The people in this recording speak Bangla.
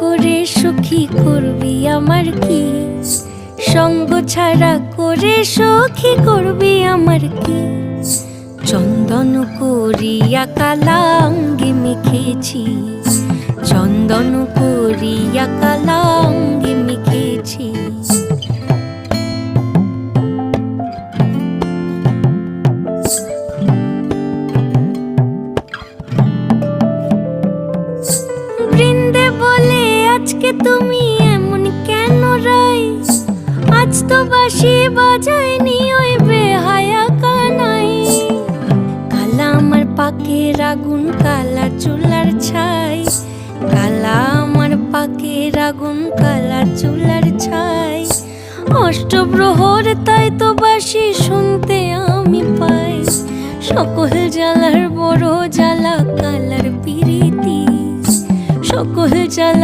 করে সুখী করবি আমার কি? সঙ্গ ছাড়া করে সুখী করবি আমার কি? চন্দন করিয়া কালাঙ্গি মেখেছি চন্দন করিয়া আজ তো বাসি বাজায়নি ওই বেহায়া কানাই। কালা আমার পাকের আগুন কালা চুলার ছাই। কালা আমার পাকের আগুন কালা চুলার ছাই। অষ্টপ্রহর, তাই তো বাসি শুনতে আমি পাই। সকল জ্বালার বড় জ্বালা, কালার পিরিতি। সকল জ্বালা